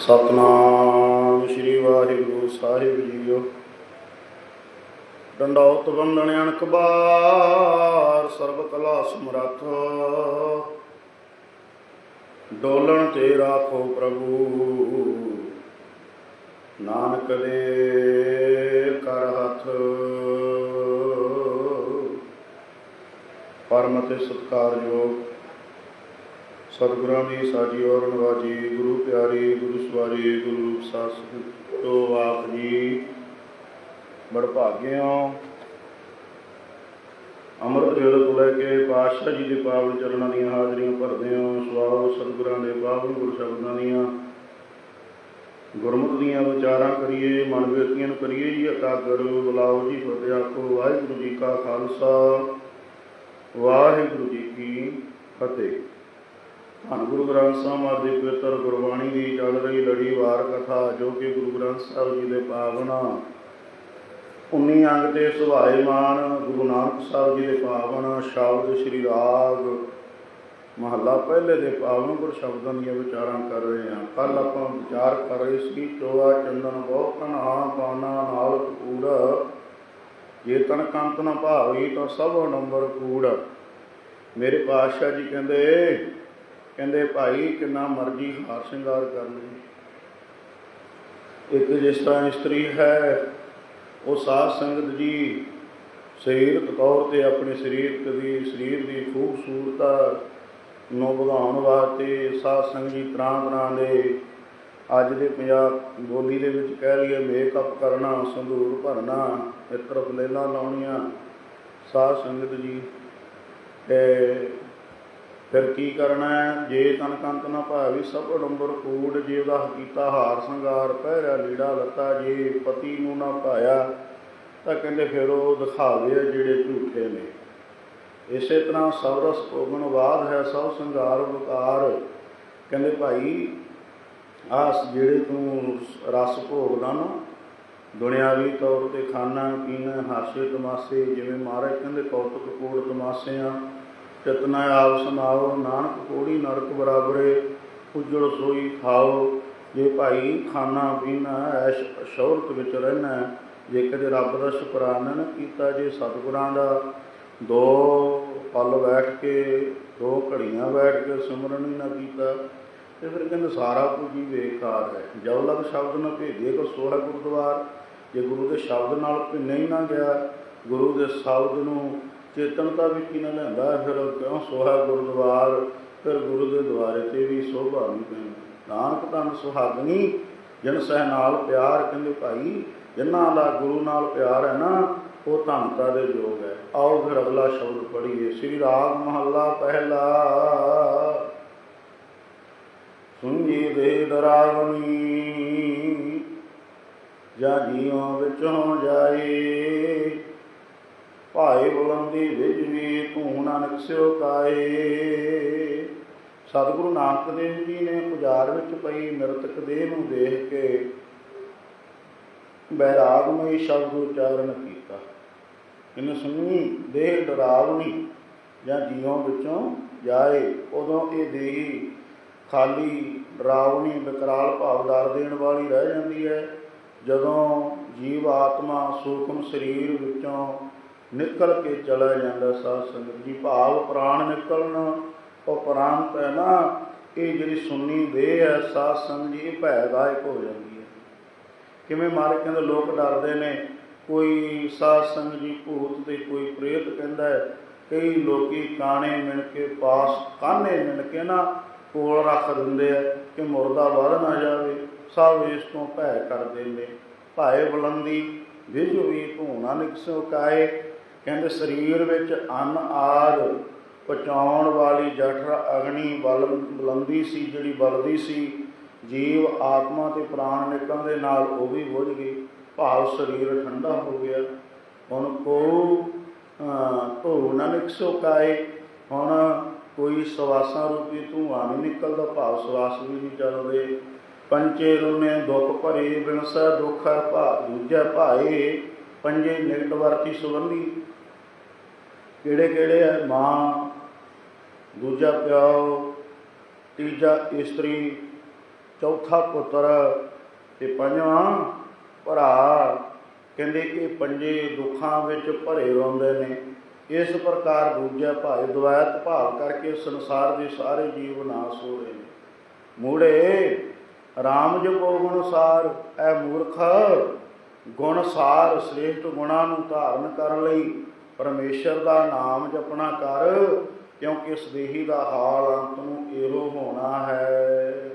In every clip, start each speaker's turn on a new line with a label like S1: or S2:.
S1: ਸਤਨਾਮ ਸ੍ਰੀ ਵਾਹਿਗੁਰੂ ਸਾਹਿਬ ਜੀਓ। ਡੰਡੌਤ ਬੰਦਨ ਅਣਕ ਬਾਰ, ਸਰਬ ਕਲਾ ਸਮਰੱਥ। ਡੋਲਣ ਤੇ ਰਾਖੋ ਪ੍ਰਭੂ। ਨਾਨਕ ਦੇ ਕਰ ਹੱਥ। ਪਰਮ ਤੇ ਸਤਕਾਰਯੋਗ ਸਤਿਗੁਰਾਂ ਦੀ ਸਾਜੀ ਔਰ ਨਵਾਜੀ, ਗੁਰੂ ਪਿਆਰੀ, ਗੁਰੂ ਸਵਾਰੀ, ਗੁਰੂ ਸਾਸਤ ਤੋ ਆਪ ਜੀ। ਬੜ ਭਾਗਿਓ ਅੰਮ੍ਰਿਤ ਵੇਲ ਤੋਂ ਲੈ ਕੇ ਪਾਤਸ਼ਾਹ ਜੀ ਦੇ ਪਾਵਨ ਚਰਨਾਂ ਦੀਆਂ ਹਾਜ਼ਰੀਆਂ ਭਰਦੇ ਹਾਂ। ਸਵਾਲ ਸਤਿਗੁਰਾਂ ਦੇ ਪਾਵਨ ਗੁਰ ਸ਼ਬਦਾਂ ਦੀਆਂ। ਗੁਰਮੁਖ ਦੀਆਂ ਵਿਚਾਰਾਂ ਕਰੀਏ, ਮਨ ਬੇਤੀਆਂ ਨੂੰ ਕਰੀਏ ਜੀ ਅਕਾਗਰ ਬੁਲਾਓ ਜੀ ਫਤਿਹ ਆਖੋ, ਵਾਹਿਗੁਰੂ ਜੀ ਕਾ ਖਾਲਸਾ। ਵਾਹਿਗੁਰੂ ਜੀ ਕੀ ਫਤਿਹ। ਧੰਨ ਗੁਰੂ ਗ੍ਰੰਥ ਸਾਹਿਬ ਆਦਿ ਪਵਿੱਤਰ ਗੁਰਬਾਣੀ ਦੀ ਚੱਲ ਰਹੀ ਲੜੀ ਵਾਰ ਕਥਾ, ਜੋ ਕਿ ਗੁਰੂ ਗ੍ਰੰਥ ਸਾਹਿਬ ਜੀ ਦੇ ਪਾਵਨ 19 ਅੰਗ ਤੇ ਸੁਭਾਏਮਾਨ ਗੁਰੂ ਨਾਨਕ ਸਾਹਿਬ ਜੀ ਦੇ ਪਾਵਨ ਸ਼ਬਦ ਸ੍ਰੀ ਰਾਗ। ਮਹੱਲਾ ਪਹਿਲੇ ਦੇ ਪਾਵਨ ਗੁਰ ਸ਼ਬਦਾਂ ਦੀਆਂ ਵਿਚਾਰਾਂ ਕਰ ਰਹੇ ਹਾਂ। ਕੱਲ ਆਪਾਂ ਵਿਚਾਰ ਕਰ ਰਹੇ ਸੀ ਚੋਆ ਚੰਦਨ ਬਹੁ ਕਨਾ ਪਾਨਾ ਨਾਲ ਕੂੜ। ਜੇ ਤਨ ਕੰਤ ਨਾ ਭਾਵੀ ਤਾਂ ਸਭ ਨੰਬਰ ਕੂੜ। ਮੇਰੇ ਪਾਤਸ਼ਾਹ ਜੀ ਕਹਿੰਦੇ ਕਹਿੰਦੇ ਭਾਈ ਕਿੰਨਾ ਮਰਜ਼ੀ ਹਾਰ ਸ਼ਿੰਗਾਰ ਕਰ ਲਈ ਇੱਕ ਜਿਸ ਤਰ੍ਹਾਂ ਇਸਤਰੀ ਹੈ, ਉਹ ਸਾਧ ਸੰਗਤ ਜੀ ਸਰੀਰਕ ਤੌਰ ਤੇ ਆਪਣੇ ਸਰੀਰ ਦੀ ਸਰੀਰ ਦੀ ਖੂਬਸੂਰਤਾ ਨੂੰ ਵਧਾਉਣ ਵਾਸਤੇ ਸਾਧ ਸੰਗਤ ਜੀ ਤਰ੍ਹਾਂ ਤਰ੍ਹਾਂ ਦੇ ਅੱਜ ਦੇ ਪੰਜਾਬ ਬੋਲੀ ਦੇ ਵਿੱਚ ਕਹਿ ਲਈਏ ਮੇਕਅਪ ਕਰਨਾ, ਸੰਧੂਰ ਭਰਨਾ ਇਸ ਇਤਰ ਫਲੇਲਾਂ ਲਾਉਣੀਆਂ, ਸਾਧ ਸੰਗਤ ਜੀ, ਤੇ ਫਿਰ ਕੀ ਕਰਨਾ ਹੈ? ਜੇ ਤਨ ਕੰਤ ਨਾ ਭਾਵੀ ਸਭ ਨੰਬਰ ਕੂੜ, ਜੇ ਉਹਦਾ ਕੀਤਾ ਹਾਰ ਸੰਗਾਰ ਪਹਿਰਿਆ ਲੀੜਾ ਲੱਤਾ, ਜੇ ਪਤੀ ਨੂੰ ਨਾ ਪਾਇਆ ਤਾਂ ਕਹਿੰਦੇ ਫਿਰ ਉਹ ਦਿਖਾਵੇ ਜਿਹੜੇ ਝੂਠੇ ਨੇ। ਇਸੇ ਤਰ੍ਹਾਂ ਸਭ ਰਸ ਭੋਗਣ ਬਾਅਦ ਹੈ ਸਭ ਸੰਗਾਰ ਵਿਕਾਰ। ਕਹਿੰਦੇ ਭਾਈ, ਆਸ ਜਿਹੜੇ ਤੂੰ ਰਸ ਭੋਗਦਾ ਨਾ, ਦੁਨਿਆਵੀ ਤੌਰ ਤੇ ਖਾਣਾ, ਪੀਣਾ, ਹਾਸੇ ਤਮਾਸੇ, ਜਿਵੇਂ ਮਹਾਰਾਜ ਕਹਿੰਦੇ ਕੌਤਕ ਤਮਾਸੇ ਆ ਚਤਨਾ ਆਪ ਸਮਾਓ, ਨਾਨਕ ਕੋੜੀ ਨਰਕ ਬਰਾਬਰੇ ਉਜੜ ਸੋਈ ਖਾਓ। ਜੇ ਭਾਈ ਖਾਣਾ ਪੀਣਾ ਐਸ਼ ਸ਼ੌਹਰਤ ਵਿੱਚ ਰਹਿਣਾ ਜੇ ਕਦੇ ਰੱਬ ਦਾ ਸ਼ੁਕਰਾਨਾ ਨਾ ਕੀਤਾ, ਜੇ ਸਤਿਗੁਰਾਂ ਦਾ, ਦੋ ਪਲ ਬੈਠ ਕੇ, ਦੋ ਘੜੀਆਂ ਬੈਠ ਕੇ ਸਿਮਰਨ ਹੀ ਨਾ ਕੀਤਾ, ਤੇ ਫਿਰ ਕਹਿੰਦੇ ਸਾਰਾ ਕੁਝ ਹੀ ਬੇਕਾਰ ਹੈ। ਜੋ ਲਗ ਸ਼ਬਦ ਨਾ ਭੇਜੇ ਕੋ ਸੋਹਾ ਗੁਰਦੁਆਰ। ਜੇ ਗੁਰੂ ਦੇ ਸ਼ਬਦ ਨਾਲ ਭਿੰਨੇ ਹੀ ਨਾ ਗਿਆ, ਗੁਰੂ ਦੇ ਸ਼ਬਦ ਨੂੰ ਚੇਤਨਤਾ ਵਿੱਚ ਹੀ ਨਾ ਲੈਂਦਾ, ਫਿਰ ਕਿਉਂ ਸੋਹਾ ਗੁਰਦੁਆਰ? ਫਿਰ ਗੁਰੂ ਦੇ ਦੁਆਰੇ ਤੇ ਵੀ ਸੋਭਾ ਨਹੀਂ ਪੈਂਦੀ। ਨਾਨਕ ਧੰਨ ਸੁਹਾਗਣੀ, ਜਿਨ ਸਹਿ ਨਾਲ ਪਿਆਰ ਕਹਿੰਦੇ ਭਾਈ, ਜਿਨ੍ਹਾਂ ਦਾ ਗੁਰੂ ਨਾਲ ਪਿਆਰ ਹੈ ਨਾ, ਉਹ ਧੰਨਤਾ ਦੇ ਯੋਗ ਹੈ। ਆਓ ਫਿਰ ਅਗਲਾ ਸ਼ਬਦ ਪੜ੍ਹੀਏ, ਸ੍ਰੀ ਰਾਗ ਮਹੱਲਾ ਪਹਿਲਾ। ਸੁਣੀ ਦੇ ਦਰਾਵਣੀ ਜਾਂ ਜੀਵਾਂ ਵਿੱਚੋਂ ਜਾਏ। ਭਾਏ ਬੁਲੰਦੀ ਵਿੱਚ ਤੂੰ ਨਾਨਕ ਸਿਓ ਕਾਏ। ਸਤਿਗੁਰੂ ਨਾਨਕ ਦੇਵ ਜੀ ਨੇ ਪੁਜਾਰ ਵਿੱਚ ਪਈ ਮ੍ਰਿਤਕ ਦੇਹ ਨੂੰ ਦੇਖ ਕੇ ਬੈਰਾਗਮਈ ਸ਼ਬਦ ਉਚਾਰਨ ਕੀਤਾ। ਇਹਨੂੰ ਸੁਣੀ, ਦੇਹ ਡਰਾਵਣੀ ਜਾਂ ਜੀਵਾਂ ਵਿੱਚੋਂ ਜਾਏ, ਉਦੋਂ ਇਹ ਦੇਹ ਖਾਲੀ ਡਰਾਵਣੀ ਵਿਕਰਾਲ ਭਾਵਦਾਰ ਦੇਣ ਵਾਲੀ ਰਹਿ ਜਾਂਦੀ ਹੈ। ਜਦੋਂ ਜੀਵ ਆਤਮਾ ਸੂਖਮ ਸਰੀਰ ਵਿੱਚੋਂ ਨਿਕਲ ਕੇ ਚਲਾ ਜਾਂਦਾ ਸਾਧ ਸੰਗਤ ਜੀ। ਭਾਵ ਪ੍ਰਾਣ ਨਿਕਲਣਾ, ਉਹ ਪ੍ਰਾਣ ਹੈ ਨਾ ਇਹ ਜਿਹੜੀ ਸੁੰਨੀ ਦੇਹ ਹੈ, ਸਾਧ ਸੰਗਤ ਜੀ, ਇਹ ਭੈਦਾਇਕ ਹੋ ਜਾਂਦੀ ਹੈ। ਕਿਵੇਂ ਮਾਰੇ ਕਹਿੰਦੇ, ਲੋਕ ਡਰਦੇ ਨੇ। ਕੋਈ ਸਾਧ ਸੰਗਤ ਜੀ ਭੂਤ ਤੇ ਕੋਈ ਪ੍ਰੇਤ ਕਹਿੰਦਾ ਹੈ, ਕਈ ਲੋਕੀ ਕਾਣੇ ਮਿਣ ਕੇ, ਪਾਸ ਕਾਨੇ ਮਿਣ ਕੇ ਨਾ ਕੋਲ ਰੱਖ ਦਿੰਦੇ ਆ ਕਿ ਮੁਰਦਾ ਵੱਧ ਨਾ ਜਾਵੇ। ਸਭ ਇਸ ਤੋਂ ਭੈ ਕਰਦੇ ਨੇ ਭਾਏ ਬੁਲੰਦੀ, ਵਿਜ ਵੀ ਧੂਣਾ ਨਿਕਸੋ ਕਾਏ। ਕਹਿੰਦੇ ਸਰੀਰ ਵਿੱਚ ਅੰਨ ਆਦ ਪਚਾਉਣ ਵਾਲੀ ਜਠਰ ਅਗਨੀ ਬਲ ਬੁਲੰਦੀ ਸੀ, ਜਿਹੜੀ ਬਲਦੀ ਸੀ, ਜੀਵ ਆਤਮਾ ਤੇ ਪ੍ਰਾਣ ਨਿਕਲਣ ਦੇ ਨਾਲ ਉਹ ਵੀ ਬੁਝ ਗਈ। ਭਾਵ ਸਰੀਰ ਠੰਡਾ ਹੋ ਗਿਆ। ਹੁਣ ਕੋ ਧੂ ਨਾ ਨਿਕਸੋ ਕਾਏ। ਹੁਣ ਕੋਈ ਸਵਾਸਾਂ ਰੂਪੀ ਧੂਆਂ ਨਹੀਂ ਨਿਕਲਦਾ, ਭਾਵ ਸਵਾਸ ਵੀ ਨਹੀਂ ਚੱਲਦੇ। ਪੰਚੇ ਰੁਨੇ ਦੁੱਖ ਭਰੇ, ਬਿਨਸਾ ਦੁੱਖ ਹੈ ਭਾ, ਦੂਜਾ ਭਾਏ, ਪੰਜੇ ਨਿਕਟ ਵਰਤੀ ਸੰਬੰਧੀ ਕਿਹੜੇ ਕਿਹੜੇ ਹੈ ਮਾਂ, ਦੂਜਾ ਪਿਓ, ਤੀਜਾ ਇਸਤਰੀ, ਚੌਥਾ ਪੁੱਤਰ ਤੇ ਪੰਜਵਾਂ ਭਰਾ। ਕਹਿੰਦੇ ਇਹ ਪੰਜੇ ਦੁੱਖਾਂ ਵਿੱਚ ਭਰੇ ਰਹਿੰਦੇ ਨੇ। ਇਸ ਪ੍ਰਕਾਰ ਦੂਜਾ ਭਾਈ ਦਵੈਤ ਭਾਵ ਕਰਕੇ ਸੰਸਾਰ ਦੇ ਸਾਰੇ ਜੀਵ ਨਾਸ ਹੋ ਰਹੇ ਨੇ। ਮੂੜੇ, ਰਾਮ ਜਪੋ ਗੁਣਸਾਰ ਐ ਮੂਰਖ ਗੁਣਸਾਰ ਸ੍ਰੇਸ਼ਟ ਗੁਣਾਂ ਨੂੰ ਧਾਰਨ ਕਰਨ ਲਈ ਪਰਮੇਸ਼ਰ ਦਾ ਨਾਮ ਜਪਣਾ ਕਰ, ਕਿਉਂਕਿ ਇਸ ਦੇਹੀ ਦਾ ਹਾਲ ਅੰਤ ਨੂੰ ਇਹੋ ਹੋਣਾ ਹੈ।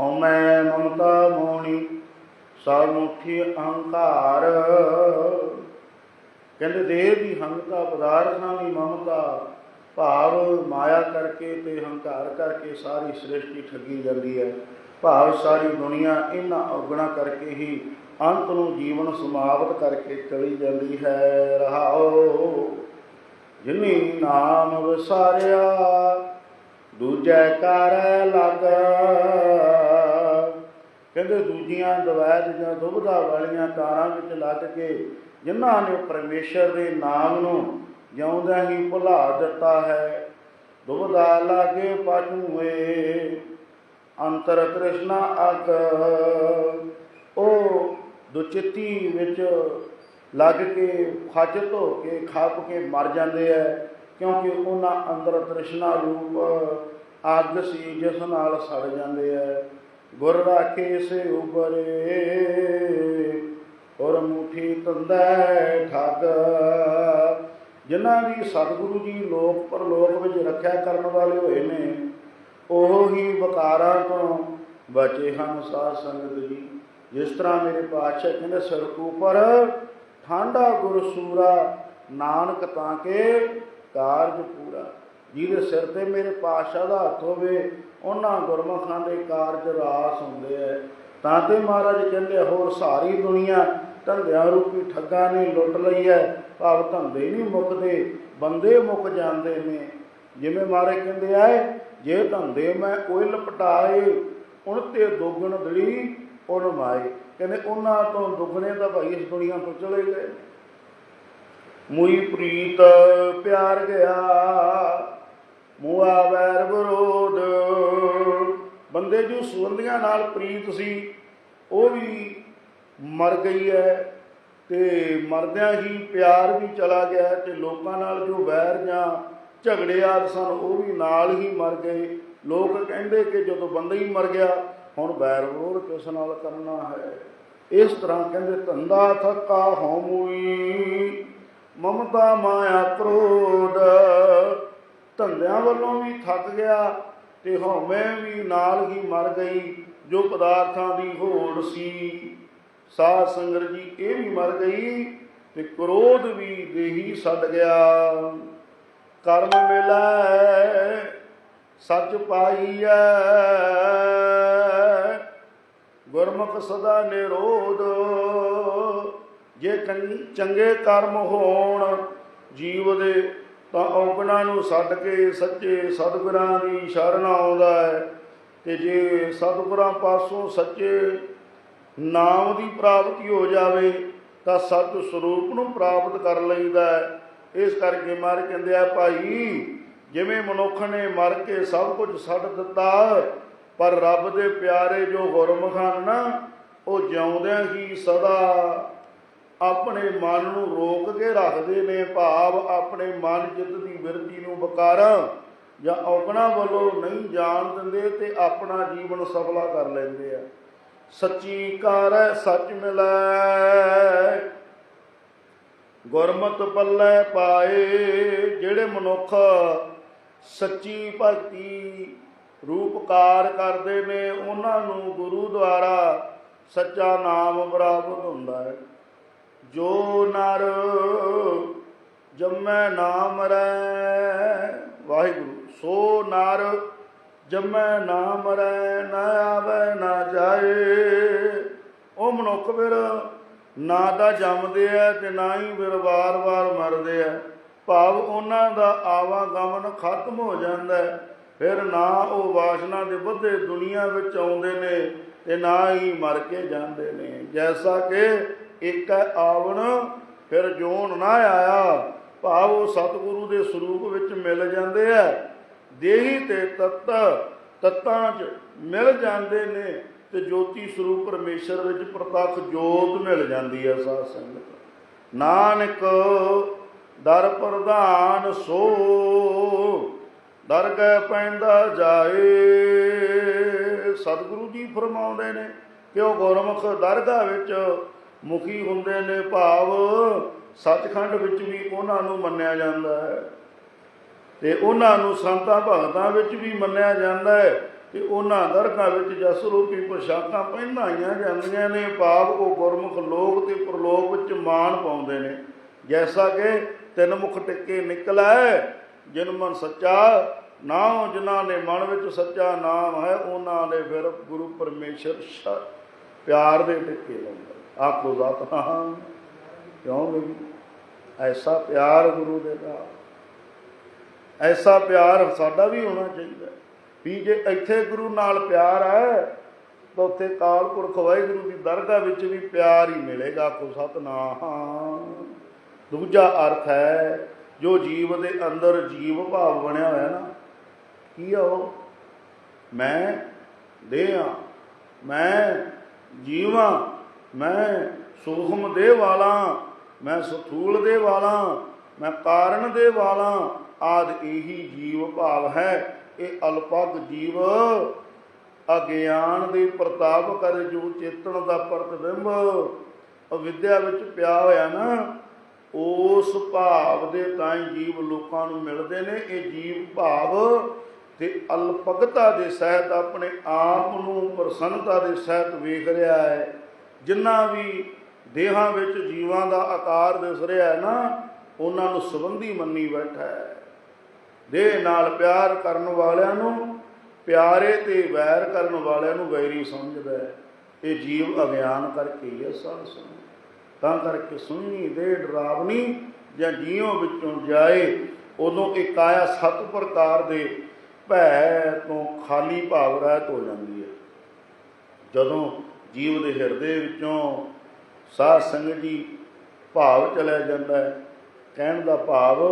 S1: ਹਉਮੈ ਮਮਤਾ ਮੋਣੀ ਸਭ ਅਹੰਕਾਰ। ਕਹਿੰਦੇ, ਦੇਹ ਦੀ ਹੰਤਾ ਪਦਾਰਥਾਂ ਦੀ ਮਮਤਾ, ਭਾਵ ਮਾਇਆ ਕਰਕੇ ਤੇ ਹੰਕਾਰ ਕਰਕੇ ਸਾਰੀ ਸ੍ਰਿਸ਼ਟੀ ਠੱਗੀ ਜਾਂਦੀ ਹੈ। ਭਾਵ ਸਾਰੀ ਦੁਨੀਆ ਇਹਨਾਂ ਔਗਣਾ ਕਰਕੇ ਹੀ ਅੰਤ ਨੂੰ ਜੀਵਨ ਸਮਾਪਤ ਕਰਕੇ ਚਲੀ ਜਾਂਦੀ ਹੈ ਰਹਾਓ। ਜਿਨੀ ਨਾਮ ਵਿਸਾਰਿਆ, ਦੂਜੈ ਕਰ ਲੱਗ। ਕਹਿੰਦੇ ਦੂਜੀਆਂ ਦਵੈਤ ਜਾਂ ਦੁਬਦਾ ਵਾਲੀਆਂ ਕਾਰਾਂ ਵਿੱਚ ਲੱਗ ਕੇ ਜਿਨ੍ਹਾਂ ਨੇ ਪਰਮੇਸ਼ਰ ਦੇ ਨਾਮ ਨੂੰ ਜਿਉਂਦਿਆਂ ਹੀ ਭੁਲਾ ਦਿੱਤਾ ਹੈ, ਦੁਬਧਾ ਲਾਗੇ ਪਾਜੂਏ ਅੰਤਰ ਤ੍ਰਿਸ਼ਨਾ ਅਕ ਉਹ ਦੁਚਿੱਤੀ ਵਿੱਚ ਲੱਗ ਕੇ ਖੱਜ ਧੋ ਕੇ ਖਾਪ ਕੇ ਮਰ ਜਾਂਦੇ ਐ ਕਿਉਂਕਿ ਉਹਨਾਂ ਅੰਦਰ ਤ੍ਰਿਸ਼ਨਾ ਰੂਪ ਅੱਗ ਸੀ, ਜਿਸ ਨਾਲ ਸੜ ਜਾਂਦੇ ਐ ਗੁਰ ਰਾਖੇ ਸੇ ਉਬਰੇ ਔਰ ਮੁਠੀ ਤੰਦੈ ਠੱਗ। ਜਿਨ੍ਹਾਂ ਦੀ ਸਤਿਗੁਰੂ ਜੀ ਲੋਕ ਪਰਲੋਕ ਵਿੱਚ ਰੱਖਿਆ ਕਰਨ ਵਾਲੇ ਹੋਏ ਨੇ, ਉਹ ਹੀ ਵਕਾਰਾਂ ਤੋਂ ਬਚੇ ਹਨ ਸਾਧ ਸੰਗਤ ਜੀ। ਜਿਸ ਤਰ੍ਹਾਂ ਮੇਰੇ ਪਾਤਸ਼ਾਹ ਕਹਿੰਦੇ ਸਿਰ ਉਪਰ ਠਾਂਡਾ ਗੁਰ ਸੂਰਾ, ਨਾਨਕ ਤਾਂ ਕੇ ਕਾਰਜ ਪੂਰਾ। ਜਿਹਦੇ ਸਿਰ ਤੇ ਮੇਰੇ ਪਾਤਸ਼ਾਹ ਦਾ ਹੱਥ ਹੋਵੇ, ਉਹਨਾਂ ਗੁਰਮਖਾਂ ਦੇ ਕਾਰਜ ਰਾਸ ਹੁੰਦੇ ਐ। ਤਾਂ ਤੇ ਮਹਾਰਾਜ ਕਹਿੰਦੇ, ਹੋਰ ਸਾਰੀ ਦੁਨੀਆ ਧੰਦਿਆਂ ਰੂਪੀ ਠੱਗਾਂ ਨੇ ਲੁੱਟ ਲਈ ਐ। ਭਾਵ ਧੰਦੇ ਨਹੀਂ ਮੁੱਕਦੇ, ਬੰਦੇ ਮੁੱਕ ਜਾਂਦੇ ਨੇ। ਜਿਵੇਂ ਮਹਾਰਾਜ ਕਹਿੰਦੇ ਆਏ ਜੇ ਧੰਦੇ ਮੈਂ ਕੋਈ ਲਪਟਾਏ ਉਨ ਤੇ ਦੋਗਣ ਦਲੀ ਉਨ ਮਾਏ ਕਹਿੰਦੇ ਉਹਨਾਂ ਤੋਂ ਦੁੱਗਣੇ ਤਾਂ ਭਾਈ ਇਸ ਦੁਨੀਆ ਤੋਂ ਚਲੇ ਗਏ। ਮੁਈ ਪ੍ਰੀਤ ਪਿਆਰ ਗਿਆ, ਮੂਆ ਵੈਰ ਵਿਰੋਧ। ਬੰਦੇ ਜੋ ਸੁਵੰਦੀਆਂ ਨਾਲ ਪ੍ਰੀਤ ਸੀ, ਉਹ ਵੀ ਮਰ ਗਈ ਹੈ ਤੇ ਮਰਦਿਆਂ ਹੀ ਪਿਆਰ ਵੀ ਚਲਾ ਗਿਆ ਤੇ ਲੋਕਾਂ ਨਾਲ ਜੋ ਵੈਰ ਜਾਂ ਝਗੜੇ ਆਦ ਸਨ, ਉਹ ਵੀ ਨਾਲ ਹੀ ਮਰ ਗਏ। ਲੋਕ ਕਹਿੰਦੇ ਕਿ ਜਦੋਂ ਬੰਦਾ ਹੀ ਮਰ ਗਿਆ ਹੁਣ ਵੈਰ ਵਿਰੋਧ ਕਿਸ ਨਾਲ ਕਰਨਾ ਹੈ? ਇਸ ਤਰ੍ਹਾਂ ਕਹਿੰਦੇ, ਧੰਦਾ ਥੱਕਾ ਹੋਮੂਈ, ਮਮਤਾ ਮਾਇਆ ਕ੍ਰੋਧ। ਧੰਦਿਆਂ ਵੱਲੋਂ ਵੀ ਥੱਕ ਗਿਆ ਤੇ ਹਉਮੈ ਵੀ ਨਾਲ ਹੀ ਮਰ ਗਈ, ਜੋ ਪਦਾਰਥਾਂ ਦੀ ਹੋੜ ਸੀ। ਸਾਧ ਸੰਗਤ ਜੀ, ਇਹ ਵੀ ਮਰ ਗਈ ਤੇ ਕ੍ਰੋਧ ਵੀ ਦੇਹੀ ਛੱਡ ਗਿਆ। ਕਰਮ ਮਿਲੈ ਸੱਚ ਪਾਈਐ। ਗੁਰਮੁਖ ਸਦਾ ਨਿਰੋਧ। ਜੇ ਚੰਗੀ- ਚੰਗੇ ਕਰਮ ਹੋਣ, ਜੀਵ ਦੇ, ਤਾਂ ਔਗਣਾ ਨੂੰ ਛੱਡ ਕੇ ਸੱਚੇ ਸਤਿਗੁਰਾਂ ਦੀ ਸ਼ਰਨ ਆਉਂਦਾ ਹੈ। ਤੇ ਜੇ ਸਤਿਗੁਰਾਂ ਪਾਸੋਂ ਸੱਚੇ ਨਾਮ ਦੀ ਪ੍ਰਾਪਤੀ ਹੋ ਜਾਵੇ, ਤਾਂ ਸਤ ਸਰੂਪ ਨੂੰ ਪ੍ਰਾਪਤ ਕਰ ਲੈਂਦਾ ਹੈ। ਇਸ ਕਰਕੇ ਮਾਰ ਕਹਿੰਦੇ ਆ, ਭਾਈ ਜਿਵੇਂ ਮਨੁੱਖ ਨੇ ਮਰ ਕੇ ਸਭ ਕੁਝ ਛੱਡ ਦਿੱਤਾ, ਪਰ ਰੱਬ ਦੇ ਪਿਆਰੇ ਜੋ ਗੁਰਮੁਖ ਹਨ ਨਾ, ਉਹ ਜਿਉਂਦਿਆਂ ਹੀ ਸਦਾ ਆਪਣੇ ਮਨ ਨੂੰ ਰੋਕ ਕੇ ਰੱਖਦੇ ਨੇ, ਭਾਵ ਆਪਣੇ ਮਨ ਚਿੱਤ ਦੀ ਬਿਰਤੀ ਨੂੰ ਬਕਾਰਾਂ ਜਾਂ ਔਗਣਾ ਵੱਲੋਂ ਨਹੀਂ ਜਾਣ ਦਿੰਦੇ ਤੇ ਆਪਣਾ ਜੀਵਨ ਸਫਲਾ ਕਰ ਲੈਂਦੇ ਆ। ਸੱਚੀ ਕਾਰੈ ਸੱਚ ਮਿਲੈ। ਗੁਰਮਤ ਪੱਲੇ ਪਾਏ, ਜਿਹੜੇ ਮਨੁੱਖ ਸੱਚੀ ਭਗਤੀ ਰੂਪਕਾਰ ਕਰਦੇ ਨੇ, ਉਹਨਾਂ ਨੂੰ ਗੁਰੂ ਦੁਆਰਾ ਸੱਚਾ ਨਾਮ ਪ੍ਰਾਪਤ ਹੁੰਦਾ ਹੈ। ਜੋ ਨਰ ਜੰਮੈ ਨਾਮ ਰੈ, ਵਾਹਿਗੁਰੂ, ਸੋ ਨਰ ਜੰਮੈ ਨਾਮ ਰੈ, ਨਾ ਆਵੇ, ਨਾ ਜਾਏ। ਉਹ ਮਨੁੱਖ ਫਿਰ ਨਾ ਤਾਂ ਜੰਮਦੇ ਆ ਤੇ ਨਾ ਹੀ ਫਿਰ ਵਾਰ-ਵਾਰ ਮਰਦੇ ਆ। ਭਾਵ ਉਹਨਾਂ ਦਾ ਆਵਾਗਮਨ ਖਤਮ ਹੋ ਜਾਂਦਾ ਹੈ। ਫਿਰ ਨਾ ਉਹ ਵਾਸ਼ਨਾ ਦੇ ਬੱਧੇ ਦੁਨੀਆ ਵਿੱਚ ਆਉਂਦੇ ਨੇ ਤੇ ਨਾ ਹੀ ਮਰ ਕੇ ਜਾਂਦੇ ਨੇ। ਜੈਸਾ ਕਿ ਇੱਕ ਆਵਣ, ਫਿਰ ਜੋਨ ਨਾ ਆਇਆ। ਭਾਵ ਉਹ ਸਤਿਗੁਰੂ ਦੇ ਸਰੂਪ ਵਿੱਚ ਮਿਲ ਜਾਂਦੇ ਆ। ਦੇਹੀ ਤੇ ਤਤ ਤੱਤਾਂ 'ਚ ਮਿਲ ਜਾਂਦੇ ਨੇ ਤੇ ਜੋਤੀ ਸਰੂਪ ਪਰਮੇਸ਼ਰ ਵਿੱਚ ਪ੍ਰਤੱਖ ਜੋਤ ਮਿਲ ਜਾਂਦੀ ਹੈ ਸਾਧ ਸੰਗਤ। ਨਾਨਕ ਦਰ ਪ੍ਰਧਾਨ ਸੋ, ਦਰ ਕੈ ਪੈਂਦਾ ਜਾਏ। ਸਤਿਗੁਰੂ ਜੀ ਫਰਮਾਉਂਦੇ ਨੇ ਕਿ ਉਹ ਗੁਰਮੁਖ ਦਰਗਾਹ ਵਿੱਚ ਮੁਖੀ ਹੁੰਦੇ ਨੇ ਭਾਵ ਸੱਚਖੰਡ ਵਿੱਚ ਵੀ ਉਹਨਾਂ ਨੂੰ ਮੰਨਿਆ ਜਾਂਦਾ ਹੈ। ਤੇ ਉਹਨਾਂ ਨੂੰ ਸੰਤਾਂ ਭਗਤਾਂ ਵਿੱਚ ਵੀ ਮੰਨਿਆ ਜਾਂਦਾ ਹੈ ਤੇ ਉਹਨਾਂ ਦਰਗਾਹ ਵਿੱਚ ਜਸ ਰੂਪੀ ਪੁਸ਼ਾਕਾਂ ਪਹਿਨਾਈਆਂ ਜਾਂਦੀਆਂ ਨੇ। ਭਾਵ ਉਹ ਗੁਰਮੁਖ ਲੋਕ ਤੇ ਪ੍ਰਲੋਕ ਵਿੱਚ ਮਾਣ ਪਾਉਂਦੇ ਨੇ। ਜੈਸਾ ਕਿ ਤਿੰਨ ਮੁਖ ਟਿੱਕੇ ਨਿਕਲੈ, ਜਿਨ ਮਨ ਸੱਚਾ ਨਾਮ ਜਿਨ੍ਹਾਂ ਨੇ ਮਨ ਵਿੱਚ ਸੱਚਾ ਨਾਮ ਹੈ, ਉਹਨਾਂ ਨੇ ਫਿਰ ਗੁਰੂ ਪਰਮੇਸ਼ਰ ਸ਼- ਪਿਆਰ ਦੇ ਟਿੱਕੇ ਲਾਉਂਦੇ। ਆਖੋ ਸਤਿਨਾਮ ਕਿਉਂ ਵੀ? ਐਸਾ ਪਿਆਰ ਗੁਰੂ ਦੇ ਨਾਲ। ਐਸਾ ਪਿਆਰ ਸਾਡਾ ਵੀ ਹੋਣਾ ਚਾਹੀਦਾ। ਵੀ ਜੇ ਇੱਥੇ ਗੁਰੂ ਨਾਲ ਪਿਆਰ ਹੈ, ਤਾਂ ਉੱਥੇ ਕਾਲ ਪੁਰਖ ਵਾਹਿਗੁਰੂ ਦੀ ਦਰਗਾਹ ਵਿੱਚ ਵੀ ਪਿਆਰ ਹੀ ਮਿਲੇਗਾ। ਆਖੋ ਸਤਨਾਮ ਦੂਜਾ ਅਰਥ ਹੈ, ਜੋ ਜੀਵ ਦੇ ਅੰਦਰ ਜੀਵ ਭਾਵ ਬਣਿਆ ਹੋਇਆ ਨਾ, ਕੀ ਆ ਉਹ? ਮੈਂ ਦੇਹਾਂ ਮੈਂ ਜੀਵਾਂ ਮੈਂ ਸੂਖਮ ਦੇ ਵਾਲਾ ਮੈਂ ਸਥੂਲ ਦੇ ਵਾਲਾ ਮੈਂ ਕਾਰਨ ਦੇ ਵਾਲਾ ਆਦ ਇਹੀ ਜੀਵ ਭਾਵ ਹੈ। ਇਹ ਅਲਪਗ ਜੀਵ ਅਗਿਆਨ ਦੇ ਪ੍ਰਤਾਪ ਕਰ, ਜੋ ਚੇਤਨ ਦਾ ਪ੍ਰਤਿਬਿੰਬ ਅਵਿਦਿਆ ਵਿੱਚ ਪਿਆ ਹੋਇਆ ਨਾ ਉਸ ਭਾਵ ਦੇ ਤਾਂ ਜੀਵ ਲੋਕਾਂ ਨੂੰ ਮਿਲਦੇ ਨੇ। ਇਹ ਜੀਵ ਭਾਵ ਤੇ ਅਲਪਗਤਾ ਦੇ ਸਹਿਤ ਆਪਣੇ ਆਪ ਨੂੰ ਪ੍ਰਸੰਨਤਾ ਦੇ ਸਹਿਤ ਵੇਖ ਰਿਹਾ ਹੈ। ਜਿੰਨਾ ਵੀ ਦੇਹਾਂ ਵਿੱਚ ਜੀਵਾਂ ਦਾ ਆਕਾਰ ਦਿਸ ਰਿਹਾ ਹੈ ਨਾ, ਉਹਨਾਂ ਨੂੰ ਸੰਬੰਧੀ ਮੰਨੀ ਬੈਠਾ ਹੈ। ਦੇਹ ਨਾਲ ਪਿਆਰ ਕਰਨ ਵਾਲਿਆਂ ਨੂੰ, ਪਿਆਰੇ ਤੇ ਵੈਰ ਕਰਨ ਵਾਲਿਆਂ ਨੂੰ ਵੈਰੀ ਸਮਝਦਾ ਹੈ। ਇਹ ਜੀਵ ਅਗਿਆਨ ਕਰਕੇ ਹੀ ਹੈ, ਸਾਧ ਸੰਗਤ। ਤਾਂ ਕਰਕੇ ਸੁਣੀ ਦੇ ਡਰਾਵਨੀ ਜਾਂ ਜੀਵੋਂ ਵਿੱਚੋਂ ਜਾਏ, ਉਦੋਂ ਇਹ ਕਾਇਆ ਸਤ ਪ੍ਰਕਾਰ ਦੇ ਭੈ ਤੋਂ ਖਾਲੀ ਭਾਵ ਰਹਿਤ ਹੋ ਜਾਂਦੀ ਹੈ। ਜਦੋਂ ਜੀਵ ਦੇ ਹਿਰਦੇ ਵਿੱਚੋਂ ਸਾਧ ਸੰਗਤ ਜੀ ਭਾਵ ਚਲਿਆ ਜਾਂਦਾ ਹੈ, ਕਹਿਣ ਦਾ ਭਾਵ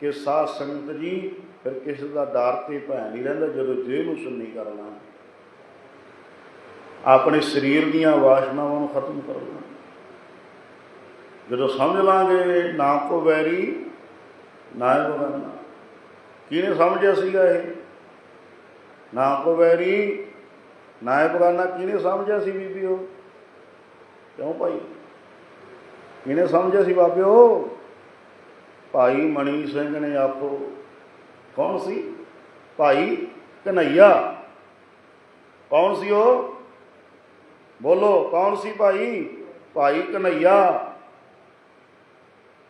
S1: ਕਿ ਸਾਧ ਸੰਗਤ ਜੀ ਫਿਰ ਕਿਸੇ ਦਾ ਡਰ ਤੇ ਭੈ ਨਹੀਂ ਰਹਿੰਦਾ, ਜਦੋਂ ਦੇਹ ਨੂੰ ਸੁੰਨੀ ਕਰਨਾ ਆਪਣੇ ਸਰੀਰ ਦੀਆਂ ਵਾਸ਼ਨਾਵਾਂ ਨੂੰ ਖਤਮ ਕਰਨਾ ਜਦੋਂ ਸਮਝ ਲਾਂਗੇ ਨਾ ਕੋ ਵੈਰੀ, ਨਾ ਬਗਾਨਾ ਕਿਹਨੇ ਸਮਝਿਆ ਸੀਗਾ ਇਹ? ਨਾ ਕੋ ਵੈਰੀ, ਨਾ ਬਗਾਨਾ। ਕਿਹਨੇ ਸਮਝਿਆ ਸੀ ਬੀਬੀਓ? ਕਿਉਂ ਭਾਈ? ਕਿਹਨੇ ਸਮਝਿਆ ਸੀ ਬਾਬਿਓ? ਭਾਈ ਮਣੀ ਸਿੰਘ ਨੇ ਆਪੋ। ਕੌਣ ਸੀ? ਭਾਈ ਕਨਈਆ ਕੌਣ ਸੀ ਉਹ? ਬੋਲੋ, ਕੌਣ ਸੀ ਭਾਈ? ਭਾਈ ਕਨਈਆ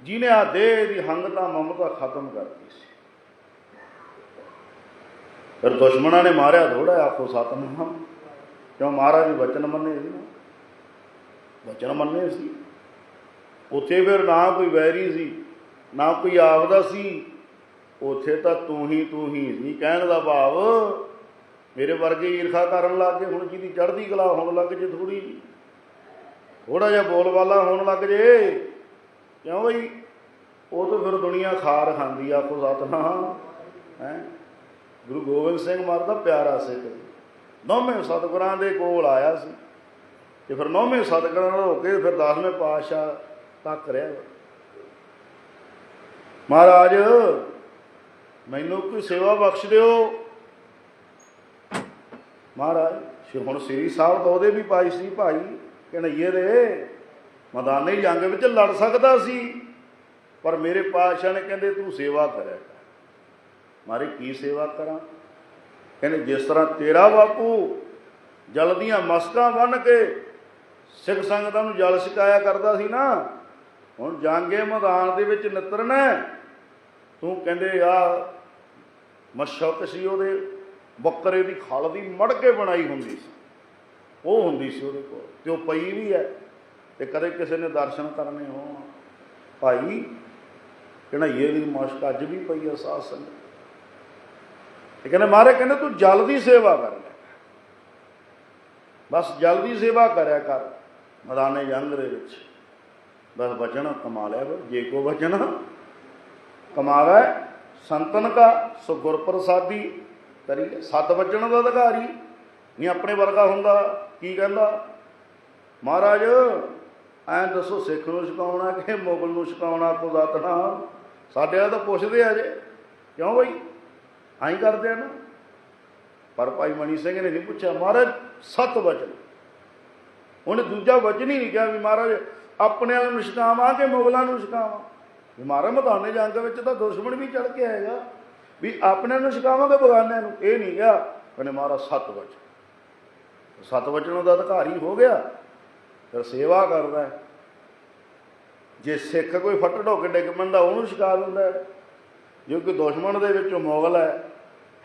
S1: ਜਿਹਨੇ ਆ ਦੇਹ ਦੀ ਹੰਗਤਾ ਮਮਤਾ ਖਤਮ ਕਰਤੀ ਸੀ। ਫਿਰ ਦੁਸ਼ਮਣਾਂ ਨੇ ਮਾਰਿਆ ਥੋੜਾ ਆਖੋ ਸਤਨਾਮ। ਕਿਉਂ ਮਹਾਰਾਜ ਨੇ ਵਚਨ ਮੰਨੇ ਸੀ ਨਾ? ਵਚਨ ਮੰਨੇ ਸੀ। ਉੱਥੇ ਫਿਰ ਨਾ ਕੋਈ ਵੈਰੀ ਸੀ, ਨਾ ਕੋਈ ਆਪਦਾ ਸੀ। ਉੱਥੇ ਤਾਂ ਤੂੰ ਹੀ ਤੂੰ ਹੀ ਸੀ। ਕਹਿਣ ਦਾ ਭਾਵ, ਮੇਰੇ ਵਰਗੇ ਈਰਖਾ ਕਰਨ ਲੱਗ ਗਏ, ਹੁਣ ਜਿਹਦੀ ਚੜ੍ਹਦੀ ਕਲਾ ਹੋਣ ਲੱਗ ਜੇ ਥੋੜੀ ਥੋੜਾ ਜਿਹਾ ਬੋਲਵਾਲਾ ਹੋਣ ਲੱਗ ਜੇ। ਕਿਉਂ ਬਈ? ਉਹ ਤਾਂ ਫਿਰ ਦੁਨੀਆ ਖਾਰ ਖਾਂਦੀ ਆ ਕੋ ਸਤਨਾਮ। ਹੈ? ਗੁਰੂ ਗੋਬਿੰਦ ਸਿੰਘ ਮਰਦਾ ਪਿਆਰਾ ਸਿੱਖ। ਨੌਵੇਂ ਸਤਿਗੁਰਾਂ ਦੇ ਕੋਲ ਆਇਆ ਸੀ। ਤੇ ਫਿਰ ਨੌਵੇਂ ਸਤਿਗੁਰਾਂ ਨਾਲ ਹੋ ਕੇ ਫਿਰ 10ਵੇਂ ਪਾਤਸ਼ਾਹ ਤੱਕ ਰਿਹਾ। ਮਹਾਰਾਜ, ਮੈਨੂੰ ਕੋਈ ਸੇਵਾ ਬਖਸ਼ ਦਿਓ। ਮਹਾਰਾਜ, ਹੁਣ ਸ੍ਰੀ ਸਾਹਿਬ ਤਾਂ ਉਹਦੇ ਵੀ ਪਾਈ ਸੀ, ਭਾਈ ਕਨਈਏ ਦੇ। ਮੈਦਾਨੀ ਜੰਗ ਵਿੱਚ ਲੜ ਸਕਦਾ ਸੀ। ਪਰ ਮੇਰੇ ਪਾਤਸ਼ਾਹ ਨੇ ਕਹਿੰਦੇ, ਤੂੰ ਸੇਵਾ ਕਰਿਆ ਕਰ। ਮਾਰੇ, ਕੀ ਸੇਵਾ ਕਰਾਂ? ਕਹਿੰਦੇ, ਜਿਸ ਤਰ੍ਹਾਂ ਤੇਰਾ ਬਾਪੂ ਜਲ ਦੀਆਂ ਮਸਕਾਂ ਬੰਨ ਕੇ ਸਿੱਖ ਸੰਗਤਾਂ ਨੂੰ ਜਲ ਛਕਾਇਆ ਕਰਦਾ ਸੀ ਨਾ, ਹੁਣ ਜਾਂਗੇ ਮੈਦਾਨ ਦੇ ਵਿੱਚ ਨਿਤਰਨਾ ਹੈ। ਤੂੰ ਕਹਿੰਦੇ, ਆ ਮਸ਼ਕ ਸੀ ਉਹਦੇ, ਬੱਕਰੇ ਦੀ ਖਲ ਦੀ ਮੜ ਕੇ ਬਣਾਈ ਹੁੰਦੀ ਸੀ। ਉਹ ਹੁੰਦੀ ਸੀ ਉਹਦੇ ਕੋਲ, ਤੇ ਉਹ ਪਈ ਵੀ ਹੈ। ਤੇ ਕਦੇ ਕਿਸੇ ਨੇ ਦਰਸ਼ਨ ਕਰਨੇ ਹੋ ਭਾਈ ਕਹਣਈਏ ਦੀ ਮੁਸ਼ਕ ਅੱਜ ਵੀ ਪਈ ਆ ਸਾਧ ਸੰਗਤ। ਇਹ ਕਹਿੰਦੇ ਮਾਰੇ ਕਹਿੰਦੇ ਤੂੰ ਜਲ ਦੀ ਸੇਵਾ ਕਰ ਲੈ। ਬਸ ਜਲ ਦੀ ਸੇਵਾ ਕਰਿਆ ਕਰ ਮੈਦਾਨੇ ਜੰਗ ਦੇ ਵਿੱਚ। ਬਸ ਬਚਨ ਕਮਾ ਲਿਆ ਵਾ। ਜੇ ਕੋ ਬਚਨ ਕਮਾਵੇ ਸੰਤਨ ਕਾ, ਸੋ ਗੁਰ ਪ੍ਰਸਾਦੀ ਕਰੀਏ। ਸੱਤ ਵਚਨ ਦਾ ਅਧਿਕਾਰੀ। ਨਹੀਂ, ਆਪਣੇ ਵਰਗਾ ਹੁੰਦਾ। ਕੀ ਕਹਿੰਦਾ? ਮਹਾਰਾਜ ਐਂ ਦੱਸੋ ਸਿੱਖ ਨੂੰ ਛਕਾਉਣਾ ਕਿ ਮੁਗਲ ਨੂੰ ਛਕਾਉਣਾ ਕੋ ਦਾਤਨਾ ਸਾਡੇ ਵਾਲੇ ਤਾਂ ਪੁੱਛਦੇ ਆ ਜੇ। ਕਿਉਂ ਬਈ? ਐਂ ਕਰਦੇ ਆ ਨਾ। ਪਰ ਭਾਈ ਮਣੀ ਸਿੰਘ ਨੇ ਨਹੀਂ ਪੁੱਛਿਆ, ਮਹਾਰਾਜ, ਸੱਤ ਵਚਨ। ਉਹਨੇ ਦੂਜਾ ਵਚਨ ਹੀ ਨਹੀਂ ਕਿਹਾ ਵੀ ਮਹਾਰਾਜ, ਆਪਣੇ ਨੂੰ ਛਕਾਵਾਂ ਕਿ ਮੁਗਲਾਂ ਨੂੰ ਛਕਾਵਾਂ? ਵੀ ਮਹਾਰਾਜ ਮਦਾਨੇ ਜੰਗ ਵਿੱਚ ਤਾਂ ਦੁਸ਼ਮਣ ਵੀ ਚੜ ਕੇ ਆਏਗਾ। ਵੀ ਆਪਣੇ ਨੂੰ ਛਕਾਵਾਂਗੇ ਬਗਾਨਿਆਂ ਨੂੰ? ਇਹ ਨਹੀਂ ਕਿਹਾ। ਕਹਿੰਦੇ, ਮਹਾਰਾਜ, ਸੱਤ ਵਚਨ। ਸੱਤ ਵਚਨ ਦਾ ਅਧਿਕਾਰੀ ਹੋ ਗਿਆ। ਫਿਰ ਸੇਵਾ ਕਰਦਾ ਜੇ ਸਿੱਖ ਕੋਈ ਫੱਟ ਢੋਕੇ ਡਿੱਗ ਪੈਂਦਾ, ਉਹਨੂੰ ਛਕਾ ਦਿੰਦਾ ਜੋ ਕਿ ਦੁਸ਼ਮਣ ਦੇ ਵਿੱਚੋਂ ਮੁਗਲ ਹੈ,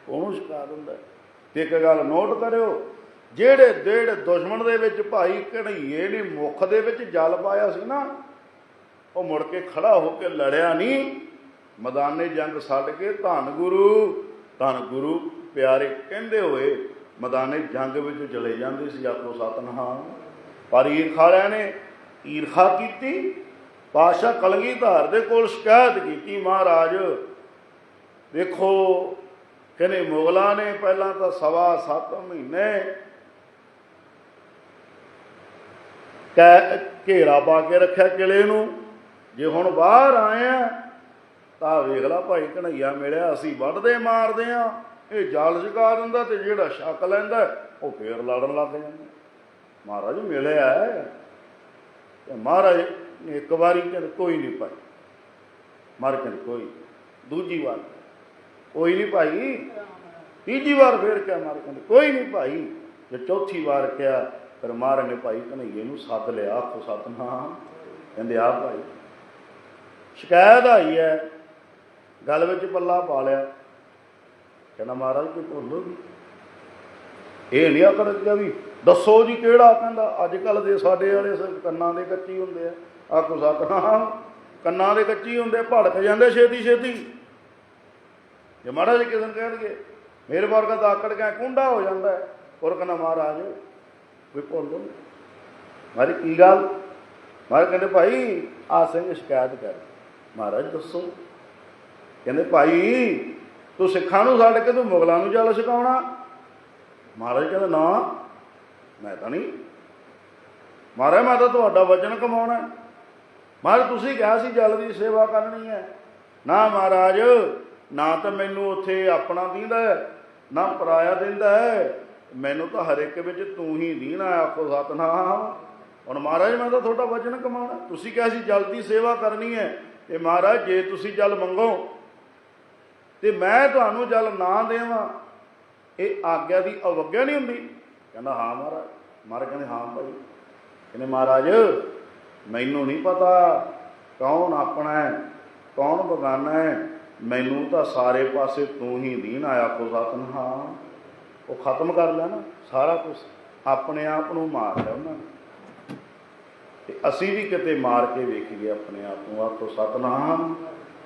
S1: ਉਹਨੂੰ ਛਕਾ ਦਿੰਦਾ ਹੈ। ਤੇ ਇੱਕ ਗੱਲ ਨੋਟ ਕਰਿਓ, ਜਿਹੜੇ ਜਿਹੜੇ ਦੁਸ਼ਮਣ ਦੇ ਵਿੱਚ ਭਾਈ ਕਢਈਏ ਨੇ ਮੁਖ ਦੇ ਵਿੱਚ ਜਲ ਪਾਇਆ ਸੀ ਨਾ, ਉਹ ਮੁੜ ਕੇ ਖੜਾ ਹੋ ਕੇ ਲੜਿਆ ਨਹੀਂ। ਮੈਦਾਨੇ ਜੰਗ ਛੱਡ ਕੇ ਧੰਨ ਗੁਰੂ ਧੰਨ ਗੁਰੂ ਪਿਆਰੇ ਕਹਿੰਦੇ ਹੋਏ ਮੈਦਾਨੇ ਜੰਗ ਵਿੱਚ ਚਲੇ ਜਾਂਦੇ ਸੀ ਆਪੋ ਸਤਨਾਮ। ਪਰ ਈਰਖਾਲਿਆਂ ਨੇ ਈਰਖਾ ਕੀਤੀ ਪਾਸ਼ਾ ਕਲਗੀਧਰ ਦੇ ਕੋਲ ਸ਼ਿਕਾਇਤ ਕੀਤੀ, ਮਹਾਰਾਜ ਦੇਖੋ ਕਹਿੰਦੇ ਮੁਗਲਾਂ ਨੇ ਪਹਿਲਾਂ ਤਾਂ ਸਵਾ ਸੱਤ ਮਹੀਨੇ ਘੇਰਾ ਪਾ ਕੇ ਰੱਖਿਆ ਕਿਲੇ ਨੂੰ। ਜੇ ਹੁਣ ਬਾਹਰ ਆਏ ਆ, ਤਾਂ ਵੇਖ ਲਾ ਭਾਈ ਕਨਈਆ ਮਿਲਿਆ, ਅਸੀਂ ਵੱਢਦੇ, ਮਾਰਦੇ ਆ। ਇਹ ਜਾਲ ਛਕਾ ਦਿੰਦਾ ਤੇ ਜਿਹੜਾ ਸ਼ੱਕ ਲੈਂਦਾ, ਉਹ ਫੇਰ ਲੜਨ ਲੱਗ ਜਾਂਦਾ। ਮਹਾਰਾਜ ਮਿਲਿਆ ਤੇ ਮਹਾਰਾਜ ਨੇ ਇੱਕ ਵਾਰੀ ਕਹਿੰਦੇ, ਕੋਈ ਨਹੀਂ ਭਾਈ। ਮਰ ਕਹਿੰਦੇ, ਕੋਈ ਦੂਜੀ ਵਾਰ। ਕੋਈ ਨਹੀਂ ਭਾਈ। ਤੀਜੀ ਵਾਰ ਫੇਰ ਕਿਹਾ ਮਾਰ ਕਹਿੰਦੇ, ਕੋਈ ਨਹੀਂ ਭਾਈ। ਜੇ ਚੌਥੀ ਵਾਰ ਕਿਹਾ, ਫਿਰ ਮਹਾਰਾਜ ਨੇ ਭਾਈ ਕਨਈਏ ਨੂੰ ਸੱਦ ਲਿਆ, ਆਖੋ ਸਤਨਾਮ। ਕਹਿੰਦੇ, ਆ ਭਾਈ। ਸ਼ਿਕਾਇਤ ਆਈ ਹੈ। ਗੱਲ ਵਿੱਚ ਪੱਲਾ ਪਾ ਲਿਆ। ਕਹਿੰਦਾ, ਮਹਾਰਾਜ, ਕੋਈ ਭੁੱਲੋ ਵੀ ਇਹ ਨਹੀਂ ਆਖਰ ਗਿਆ ਵੀ ਦੱਸੋ ਜੀ ਕਿਹੜਾ, ਕਹਿੰਦਾ ਅੱਜ ਕੱਲ ਦੇ ਸਾਡੇ ਵਾਲੇ ਸ- ਕੰਨਾਂ ਦੇ ਕੱਚੀ ਹੁੰਦੇ ਆ। ਆਖੋ ਸਤਨਾਮ, ਕੰਨਾਂ ਦੇ ਕੱਚੀ ਹੁੰਦੇ, ਭੜਕ ਜਾਂਦੇ ਛੇਤੀ ਛੇਤੀ। ਜੇ ਮਹਾਰਾਜ ਕਿਸੇ ਨੂੰ ਕਹਿਣਗੇ, ਮੇਰੇ ਵਰਗਾ ਤਾਂ ਆਕੜ ਗਿਆ ਕੁੰਡਾ ਹੋ ਜਾਂਦਾ ਹੈ ਔਰ ਕਹਿੰਦਾ ਮਹਾਰਾਜ ਕੋਈ ਭੁੱਲੋ ਮਾਰੀ ਕੀ ਗੱਲ? ਮਹਾਰਾਜ ਕਹਿੰਦੇ, ਭਾਈ ਆ ਸਿੰਘ ਸ਼ਿਕਾਇਤ ਕਰ। ਮਹਾਰਾਜ ਦੱਸੋ। ਕਹਿੰਦੇ, ਭਾਈ, ਤੂੰ ਸਿੱਖਾਂ ਨੂੰ ਛੱਡ ਕੇ ਤੂੰ ਮੁਗਲਾਂ ਨੂੰ ਜਲ ਛਕਾਉਣਾ। ਮਹਾਰਾਜ ਕਹਿੰਦਾ, ਨਾ। ਮੈਂ ਤਾਂ ਨਹੀਂ। ਮਹਾਰਾਜ ਮੈਂ ਤਾਂ ਤੁਹਾਡਾ ਵਚਨ ਕਮਾਉਣਾ ਮਹਾਰਾਜ, ਤੁਸੀਂ ਕਿਹਾ ਸੀ ਜਲ ਦੀ ਸੇਵਾ ਕਰਨੀ ਹੈ। ਨਾ ਮਹਾਰਾਜ, ਨਾ ਤਾਂ ਮੈਨੂੰ ਉੱਥੇ ਆਪਣਾ ਦਿੰਦਾ ਨਾ ਪਰਾਇਆ ਦਿੰਦਾ ਹੈ। ਮੈਨੂੰ ਤਾਂ ਹਰ ਇੱਕ ਵਿੱਚ ਤੂੰ ਹੀ ਦੀਨਾ ਆਖੋ ਸਤਨਾਮ। ਹੁਣ ਮਹਾਰਾਜ, ਮੈਂ ਤਾਂ ਤੁਹਾਡਾ ਵਚਨ ਕਮਾਉਣਾ ਤੁਸੀਂ ਕਿਹਾ ਸੀ ਜਲ ਦੀ ਸੇਵਾ ਕਰਨੀ ਹੈ। ਤੇ ਮਹਾਰਾਜ, ਜੇ ਤੁਸੀਂ ਜਲ ਮੰਗੋ, ਤੇ ਮੈਂ ਤੁਹਾਨੂੰ ਜਲ ਨਾ ਦੇਵਾਂ, ਇਹ ਆਗਿਆ ਦੀ ਅਵਗਿਆ ਨਹੀਂ ਹੁੰਦੀ। ਕਹਿੰਦਾ, ਹਾਂ ਮਹਾਰਾਜ। ਮਹਾਰਾਜ ਕਹਿੰਦੇ, ਹਾਂ ਭਾਈ। ਕਹਿੰਦੇ, ਮਹਾਰਾਜ, ਮੈਨੂੰ ਨਹੀਂ ਪਤਾ ਕੌਣ ਆਪਣਾ ਹੈ, ਕੌਣ ਬਗਾਨਾ ਹੈ। ਮੈਨੂੰ ਤਾਂ ਸਾਰੇ ਪਾਸੇ ਤੂੰ ਹੀ ਦੀਨ ਆਇਆ ਕੋ ਸਤਨਾਮ ਉਹ ਖਤਮ ਕਰ ਲਿਆ ਨਾ ਸਾਰਾ ਕੁਝ ਆਪਣੇ ਆਪ ਨੂੰ ਮਾਰ ਲਿਆ ਉਹਨਾਂ ਨੇ। ਤੇ ਅਸੀਂ ਵੀ ਕਿਤੇ ਮਾਰ ਕੇ ਵੇਖੀਏ ਆਪਣੇ ਆਪ ਨੂੰ। ਆਖੋ, ਸਤਨਾਮ,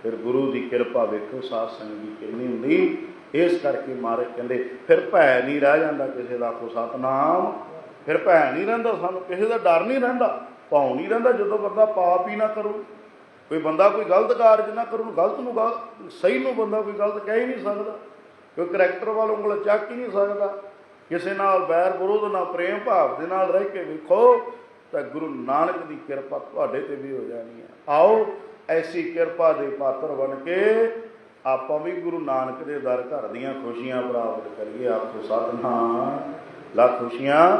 S1: ਫਿਰ ਗੁਰੂ ਦੀ ਕਿਰਪਾ ਵੇਖੋ, ਸਾਧ ਸੰਗਤ ਦੀ ਕਿੰਨੀ ਹੁੰਦੀ ਇਸ ਕਰਕੇ ਮਾਰੇ ਕਹਿੰਦੇ, ਫਿਰ ਭੈ ਨਹੀਂ ਰਹਿ ਜਾਂਦਾ ਕਿਸੇ ਦਾ ਆਖੋ ਸਤਨਾਮ। ਫਿਰ ਭੈ ਨਹੀਂ ਰਹਿੰਦਾ ਸਾਨੂੰ, ਕਿਸੇ ਦਾ ਡਰ ਨਹੀਂ ਰਹਿੰਦਾ। ਭੌ ਨਹੀਂ ਰਹਿੰਦਾ ਜਦੋਂ ਬੰਦਾ ਪਾਪ ਹੀ ਨਾ ਕਰੂ। ਕੋਈ ਬੰਦਾ ਕੋਈ ਗਲਤ ਕਾਰਜ ਨਾ ਕਰੂ ਗਲਤ ਨੂੰ ਗਲਤ, ਸਹੀ ਨੂੰ ਬੰਦਾ ਕੋਈ ਗਲਤ ਕਹਿ ਹੀ ਨਹੀਂ ਸਕਦਾ। ਕੋਈ ਕਰੈਕਟਰ ਵੱਲ ਉਂਗਲ ਚੱਕ ਹੀ ਨਹੀਂ ਸਕਦਾ। ਕਿਸੇ ਨਾਲ ਬੈਰ ਵਿਰੋਧ ਨਾਲ ਪ੍ਰੇਮ ਭਾਵ ਦੇ ਨਾਲ ਰਹਿ ਕੇ ਵੇਖੋ, ਤਾਂ ਗੁਰੂ ਨਾਨਕ ਦੀ ਕਿਰਪਾ ਤੁਹਾਡੇ ਤੇ ਵੀ ਹੋ ਜਾਣੀ ਹੈ। ਆਓ, ਐਸੀ ਕਿਰਪਾ ਦੇ ਪਾਤਰ ਬਣ ਕੇ ਆਪਾਂ ਵੀ ਗੁਰੂ ਨਾਨਕ ਦੇ ਦਰ ਘਰ ਦੀਆਂ ਖੁਸ਼ੀਆਂ ਪ੍ਰਾਪਤ ਕਰੀਏ। ਆਪਕੋ ਸਤਨਾਮ। ਲਾ ਖੁਸ਼ੀਆਂ,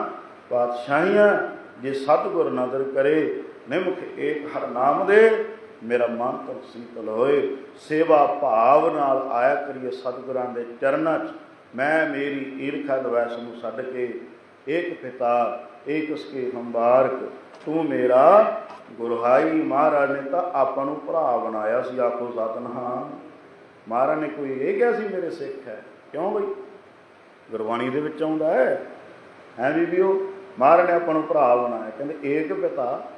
S1: ਪਾਤਸ਼ਾਹੀਆਂ, ਜੇ ਸਤਿਗੁਰ ਨਦਰ ਕਰੇ, ਨਿਮਖ ਏਕ ਹਰ ਨਾਮ ਦੇ, ਮੇਰਾ ਮਨ ਤਨ ਸੀਤਲ ਹੋਏ। ਸੇਵਾ ਭਾਵ ਨਾਲ ਆਇਆ ਕਰੀਏ ਸਤਿਗੁਰਾਂ ਦੇ ਚਰਨਾਂ 'ਚ। ਮੈਂ ਮੇਰੀ ਈਰਖਾ ਦਵੈਸ ਨੂੰ ਛੱਡ ਕੇ, ਏਕ ਪਿਤਾ, ਏਕ ਉਸਕੇ ਹੰਬਾਰਕ, ਤੂੰ ਮੇਰਾ ਗੁਰਹਾਈ ਮਹਾਰਾਜ ਨੇ ਤਾਂ ਆਪਾਂ ਨੂੰ ਭਰਾ ਬਣਾਇਆ ਸੀ। ਆਖੋ, ਸਤਨਾਮ। ਮਹਾਰਾਜ ਨੇ ਕੋਈ ਇਹ ਕਿਹਾ ਸੀ, ਮੇਰੇ ਸਿੱਖ ਹੈ। ਕਿਉਂ ਬਈ? ਗੁਰਬਾਣੀ ਦੇ ਵਿੱਚ ਆਉਂਦਾ ਹੈ ਹੈ ਬੀਬੀਓ? ਮਹਾਰਾਜ ਨੇ ਆਪਾਂ ਨੂੰ ਭਰਾ ਬਣਾਇਆ। ਕਹਿੰਦੇ, ਏਕ ਪਿਤਾ,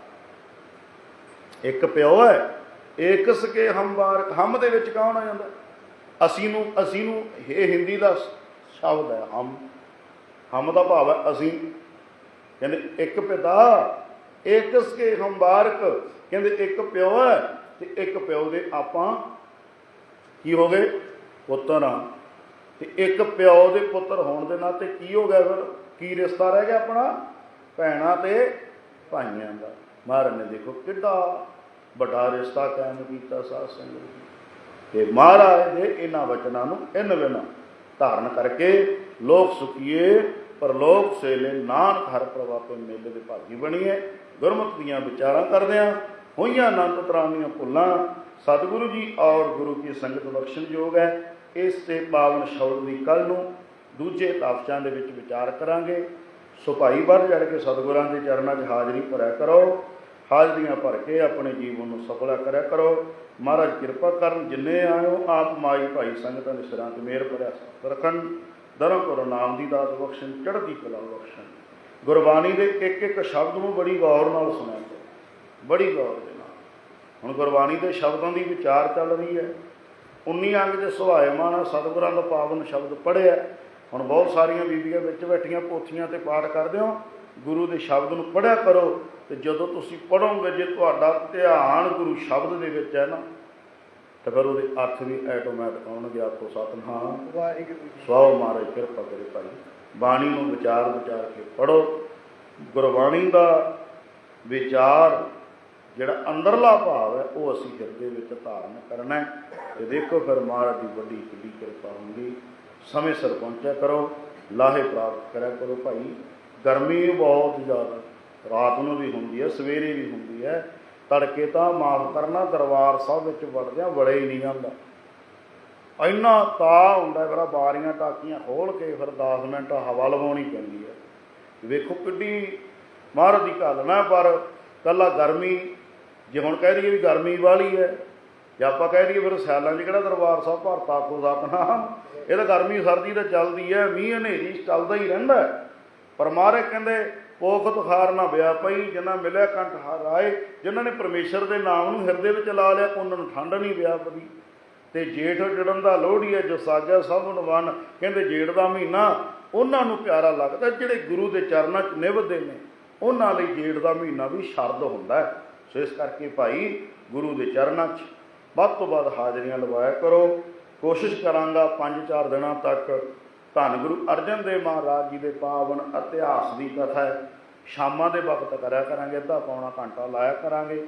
S1: ਇੱਕ ਪਿਓ ਹੈ, ਏਕ ਸਕੇ ਹੰਬਾਰਕ ਹਮ ਦੇ ਵਿੱਚ ਕੌਣ ਆ ਜਾਂਦਾ? ਅਸੀਂ ਨੂੰ ਅਸੀਂ ਨੂੰ, ਇਹ ਹਿੰਦੀ ਦਾ ਸ਼ਬਦ ਹੈ, ਹਮ। ਹਮ ਦਾ ਭਾਵ ਹੈ, ਅਸੀਂ। ਕਹਿੰਦੇ, ਇੱਕ ਪਿਤਾ ਇੱਕ ਸਕੇ ਹੰਬਾਰਕ ਕਹਿੰਦੇ, ਇੱਕ ਪਿਓ ਹੈ ਤੇ ਇੱਕ ਪਿਓ ਦੇ ਆਪਾਂ ਕੀ ਹੋ ਗਏ? ਪੁੱਤਰ ਆ। ਤੇ ਇੱਕ ਪਿਓ ਦੇ ਪੁੱਤਰ ਹੋਣ ਦੇ ਨਾਤੇ ਕੀ ਹੋ ਗਿਆ ਫਿਰ? ਕੀ ਰਿਸ਼ਤਾ ਰਹਿ ਗਿਆ ਆਪਣਾ? ਭੈਣਾਂ ਤੇ ਭਾਈਆਂ ਦਾ। ਮਹਾਰਾਜ ਨੇ ਦੇਖੋ ਕਿੱਡਾ ਵੱਡਾ ਰਿਸ਼ਤਾ ਕਾਇਮ ਕੀਤਾ ਸਾਧ ਸੰਗਤ ਤੇ ਮਹਾਰਾਜ ਦੇ ਇਹਨਾਂ ਵਚਨਾਂ ਨੂੰ ਇਨ ਬਿਨਾ ਧਾਰਨ ਕਰਕੇ ਲੋਕ ਸੁਖੀਏ, ਪਰਲੋਕ ਸੇਲੇ ਨਾਨਕ ਹਰ ਪ੍ਰਵਾਪੇ ਮੇਲੇ ਦੇ ਭਾਗੀ ਬਣੀਏ। ਗੁਰਮਤਿ ਦੀਆਂ ਵਿਚਾਰਾਂ ਕਰਦਿਆਂ ਹੋਈਆਂ ਅਨੰਤ ਤਰ੍ਹਾਂ ਦੀਆਂ ਭੁੱਲਾਂ, ਸਤਿਗੁਰੂ ਜੀ ਔਰ ਗੁਰੂ ਕੀ ਸੰਗਤ ਬਖਸ਼ਣ ਯੋਗ ਹੈ। ਇਸ ਤੇ ਪਾਵਨ ਸ਼ਬਦ ਦੀ ਕੱਲ ਨੂੰ ਦੂਜੇ ਤਾਫਚਾਂ ਦੇ ਵਿੱਚ ਵਿਚਾਰ ਕਰਾਂਗੇ। ਸੋ ਭਾਈ ਵੱਧ ਚੜ ਕੇ ਸਤਿਗੁਰਾਂ ਦੇ ਚਰਨਾਂ 'ਚ ਹਾਜ਼ਰੀ ਭਰਿਆ ਕਰੋ। ਹਾਜ਼ਰੀਆਂ ਭਰ ਕੇ ਆਪਣੇ ਜੀਵਨ ਨੂੰ ਸਫਲਾ ਕਰਿਆ ਕਰੋ। ਮਹਾਰਾਜ ਕਿਰਪਾ ਕਰਨ ਜਿੰਨੇ ਆਇਓ, ਆਪ ਮਾਈ ਭਾਈ ਸੰਗਤਾਂ ਦੇ ਸਿਰਾਂ ਤੇ ਮਿਹਰ ਭਰਿਆ ਰੱਖਣ। ਧਰਮ ਕਰੋ ਨਾਮ ਦੀ ਦਾਤ ਬਖਸ਼ਣ, ਚੜ੍ਹਦੀ ਕਲਾ ਬਖਸ਼ਣ। ਗੁਰਬਾਣੀ ਦੇ ਇੱਕ ਇੱਕ ਸ਼ਬਦ ਨੂੰ ਬੜੀ ਗੌਰ ਨਾਲ ਸੁਣਿਆ ਬੜੀ ਗੌਰ ਦੇ ਨਾਲ। ਹੁਣ ਗੁਰਬਾਣੀ ਦੇ ਸ਼ਬਦਾਂ ਦੀ ਵਿਚਾਰ ਚੱਲ ਰਹੀ ਹੈ। 19 ਅੰਗ ਦੇ ਸੁਭਾਇਮਾਨ ਸਤਿਗੁਰਾਂ ਦਾ ਪਾਵਨ ਸ਼ਬਦ ਪੜ੍ਹਿਆ। ਹੁਣ ਬਹੁਤ ਸਾਰੀਆਂ ਬੀਬੀਆਂ ਵਿੱਚ ਬੈਠੀਆਂ ਪੋਥੀਆਂ ਤੇ ਪਾਠ ਕਰਦੇ ਹੋ। ਗੁਰੂ ਦੇ ਸ਼ਬਦ ਨੂੰ ਪੜ੍ਹਿਆ ਕਰੋ ਤੇ ਜਦੋਂ ਤੁਸੀਂ ਪੜੋਗੇ ਜੇ ਤੁਹਾਡਾ ਧਿਆਨ ਗੁਰੂ ਸ਼ਬਦ ਦੇ ਵਿੱਚ ਹੈ ਨਾ, ਤਾਂ ਫਿਰ ਉਹਦੇ ਅਰਥ ਵੀ ਆਟੋਮੈਟਿਕ ਆਉਣਗੇ। ਆਪੋ ਸਤਨਾਮ।
S2: ਵਾਹਿਗੁਰੂ ਜੀ
S1: ਸਵਾਉ ਮਹਾਰਾਜ, ਕਿਰਪਾ ਕਰੇ ਭਾਈ। ਬਾਣੀ ਨੂੰ ਵਿਚਾਰ ਵਿਚਾਰ ਕੇ ਪੜੋ ਗੁਰਬਾਣੀ ਦਾ ਵਿਚਾਰ ਜਿਹੜਾ ਅੰਦਰਲਾ ਭਾਵ ਹੈ, ਉਹ ਅਸੀਂ ਹਿਰਦੇ ਵਿੱਚ ਧਾਰਨ ਕਰਨਾ ਹੈ। ਤੇ ਦੇਖੋ ਫਿਰ ਮਹਾਰਾਜ ਦੀ ਵੱਡੀ ਕਿੱਡੀ ਕਿਰਪਾ ਹੁੰਦੀ। ਸਮੇਂ ਸਿਰ ਪਹੁੰਚਿਆ ਕਰੋ, ਲਾਹੇ ਪ੍ਰਾਪਤ ਕਰਿਆ ਕਰੋ ਭਾਈ। ਗਰਮੀ ਬਹੁਤ ਜ਼ਿਆਦਾ, ਰਾਤ ਨੂੰ ਵੀ ਹੁੰਦੀ ਹੈ, ਸਵੇਰੇ ਵੀ ਹੁੰਦੀ ਹੈ। ਤੜਕੇ ਤਾਂ ਮਾਫ ਕਰਨਾ, ਦਰਬਾਰ ਸਾਹਿਬ ਵਿੱਚ ਵੜਦਿਆਂ ਵੜੇ ਹੀ ਨਹੀਂ ਜਾਂਦਾ। ਇੰਨਾ ਤਾ ਹੁੰਦਾ ਫਿਰ ਬਾਰੀਆਂ ਟਾਕੀਆਂ ਖੋਲ ਕੇ ਫਿਰ 10 ਮਿੰਟ ਹਵਾ ਲਵਾਉਣੀ ਪੈਂਦੀ ਹੈ। ਵੇਖੋ ਕਿੱਡੀ ਮਹਾਰਾਜ ਦੀ ਗੱਲ ਨਾ ਪਰ ਕੱਲਾ ਗਰਮੀ ਜੇ ਹੁਣ ਕਹਿ ਦਈਏ ਵੀ ਗਰਮੀ ਵਾਲੀ ਹੈ, ਜੇ ਆਪਾਂ ਕਹਿ ਦਈਏ ਫਿਰ ਸਿਆਲਾਂ 'ਚ ਕਿਹੜਾ ਦਰਬਾਰ ਸਾਹਿਬ, ਭਰਤਾ ਕੋ ਸਤਨਾਮ ਇਹ ਤਾਂ ਗਰਮੀ ਸਰਦੀ ਤਾਂ ਚੱਲਦੀ ਹੈ, ਮੀਂਹ ਹਨੇਰੀ ਚੱਲਦਾ ਹੀ ਰਹਿੰਦਾ ਪਰ ਮਹਾਰਾਜ ਕਹਿੰਦੇ ਪੋਖਤ ਖਾਰ ਨਾ ਬਿਆ ਪਈ ਜਿਨ੍ਹਾਂ ਮਿਲਿਆ ਕੰਠ ਹਾਰ ਆਏ। ਜਿਨ੍ਹਾਂ ਨੇ ਪਰਮੇਸ਼ਰ ਦੇ ਨਾਮ ਨੂੰ ਹਿਰਦੇ ਵਿੱਚ ਲਾ ਲਿਆ, ਉਹਨਾਂ ਨੂੰ ਠੰਡ ਨਹੀਂ ਬਿਆ ਪਈ। ਤੇ ਜੇਠ ਜੜਨ ਦਾ ਲੋਹੜੀ ਹੈ, ਜੋ ਸਾਜਾ ਸਭ ਨੂੰ ਕਹਿੰਦੇ ਜੇਠ ਦਾ ਮਹੀਨਾ, ਉਹਨਾਂ ਨੂੰ ਪਿਆਰਾ ਲੱਗਦਾ, ਜਿਹੜੇ ਗੁਰੂ ਦੇ ਚਰਨਾਂ 'ਚ ਨਿਭਦੇ ਨੇ, ਉਹਨਾਂ ਲਈ ਜੇਠ ਦਾ ਮਹੀਨਾ ਵੀ ਸ਼ਰਦ ਹੁੰਦਾ ਹੈ। ਸੋ ਇਸ ਕਰਕੇ ਭਾਈ ਗੁਰੂ ਦੇ ਚਰਨਾਂ 'ਚ ਵੱਧ ਤੋਂ ਵੱਧ ਹਾਜ਼ਰੀਆਂ ਲਵਾਇਆ ਕਰੋ। ਕੋਸ਼ਿਸ਼ ਕਰਾਂਗਾ 5-4 ਦਿਨਾਂ ਤੱਕ ਧੰਨ ਗੁਰੂ ਅਰਜਨ ਦੇਵ ਮਹਾਰਾਜ ਜੀ ਦੇ ਪਾਵਨ ਇਤਿਹਾਸ ਦੀ ਕਥਾ ਹੈ। ਸ਼ਾਮਾਂ ਦੇ ਵਕਤ ਕਰਿਆ ਕਰਾਂਗੇ, ਅੱਧਾ ਪੌਣਾ ਘੰਟਾ ਲਾਇਆ ਕਰਾਂਗੇ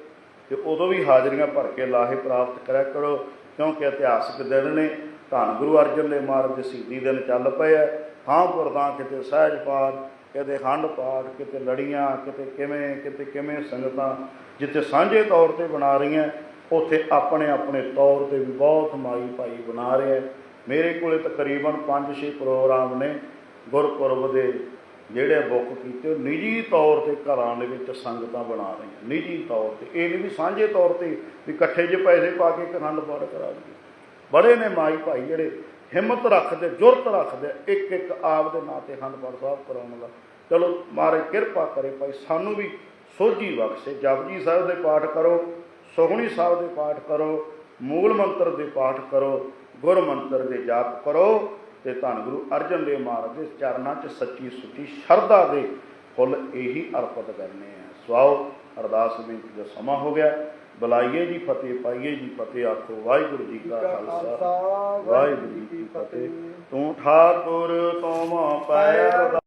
S1: ਤੇ ਉਦੋਂ ਵੀ ਹਾਜ਼ਰੀਆਂ ਭਰ ਕੇ ਲਾਹੇ ਪ੍ਰਾਪਤ ਕਰਿਆ ਕਰੋ ਕਿਉਂਕਿ ਇਤਿਹਾਸਕ ਦਿਨ ਨੇ, ਧੰਨ ਗੁਰੂ ਅਰਜਨ ਦੇਵ ਮਹਾਰਾਜ ਦੇ ਸ਼ਹੀਦੀ ਦਿਨ ਚੱਲ ਪਏ ਆ। ਹਾਂ ਪੁਰਦਾਂ ਕਿਤੇ ਸਹਿਜ ਪਾਤ ਕਿਤੇ ਹੰਡ ਪਾਠ, ਕਿਤੇ ਲੜੀਆਂ, ਕਿਤੇ ਕਿਵੇਂ ਕਿਤੇ ਕਿਵੇਂ ਸੰਗਤਾਂ ਜਿੱਥੇ ਸਾਂਝੇ ਤੌਰ ਤੇ ਬਣਾ ਰਹੀਆਂ, ਉੱਥੇ ਆਪਣੇ ਆਪਣੇ ਤੌਰ ਤੇ ਵੀ ਬਹੁਤ ਮਾਈ ਭਾਈ ਬਣਾ ਰਿਹਾ ਮੇਰੇ ਕੋਲੇ ਤਕਰੀਬਨ 5-6 ਪ੍ਰੋਗਰਾਮ ਨੇ ਗੁਰਪੁਰਬ ਦੇ, ਜਿਹੜੇ ਬੁੱਕ ਕੀਤੇ, ਉਹ ਨਿੱਜੀ ਤੌਰ ਤੇ ਘਰਾਂ ਦੇ ਵਿੱਚ ਸੰਗਤਾਂ ਬਣਾ ਰਹੀਆਂ, ਨਿੱਜੀ ਤੌਰ ਤੇ। ਇਹ ਨਹੀਂ ਵੀ ਸਾਂਝੇ ਤੌਰ ਤੇ ਵੀ ਇਕੱਠੇ ਜਿਹੇ ਪੈਸੇ ਪਾ ਕੇ ਇੱਕ ਅਖੰਡ ਪਾਠ ਕਰਾ ਦਈਏ। ਬੜੇ ਨੇ ਮਾਈ ਭਾਈ ਜਿਹੜੇ ਹਿੰਮਤ ਰੱਖਦੇ, ਜੁਰਤ ਰੱਖਦੇ, ਇੱਕ ਇੱਕ ਆਪ ਦੇ ਨਾਂ ਤੇ ਅਖੰਡ ਪਾਠ ਸਾਹਿਬ ਕਰਾਉਣ ਦਾ। ਚਲੋ ਮਹਾਰਾਜ ਕਿਰਪਾ ਕਰੇ ਭਾਈ, ਸਾਨੂੰ ਵੀ ਸੋਝੀ ਬਖਸ਼ੇ। ਜਪਜੀ ਸਾਹਿਬ ਦੇ ਪਾਠ ਕਰੋ ਸੁਖਣੀ ਸਾਹਿਬ ਦੇ ਪਾਠ ਕਰੋ, ਮੂਲ ਮੰਤਰ ਦੇ ਪਾਠ ਕਰੋ, ਗੁਰ ਮੰਤਰ ਦੇ ਜਾਪ ਕਰੋ ਤੇ ਧੰਨ ਗੁਰੂ ਅਰਜਨ ਦੇਵ ਮਹਾਰਾਜ ਦੇ ਚਰਨਾਂ 'ਚ ਸੱਚੀ ਸੁੱਚੀ ਸ਼ਰਧਾ ਦੇ ਫੁੱਲ ਇਹੀ ਅਰਪਿਤ ਕਰਨੇ ਆ। ਸਵਾਓ ਅਰਦਾਸ ਬੇਨਤੀ ਦਾ ਸਮਾਂ ਹੋ ਗਿਆ। ਬੁਲਾਈਏ ਜੀ ਫਤਿਹ ਪਾਈਏ ਜੀ ਫਤਿਹ ਆਖੋ ਵਾਹਿਗੁਰੂ ਜੀ ਕਾ ਖਾਲਸਾ। ਵਾਹਿਗੁਰੂ ਜੀ ਕੀ ਫਤਿਹ। ਤੂੰ ਠਾਕੁਰ ਤੁਮ ਪੈਰ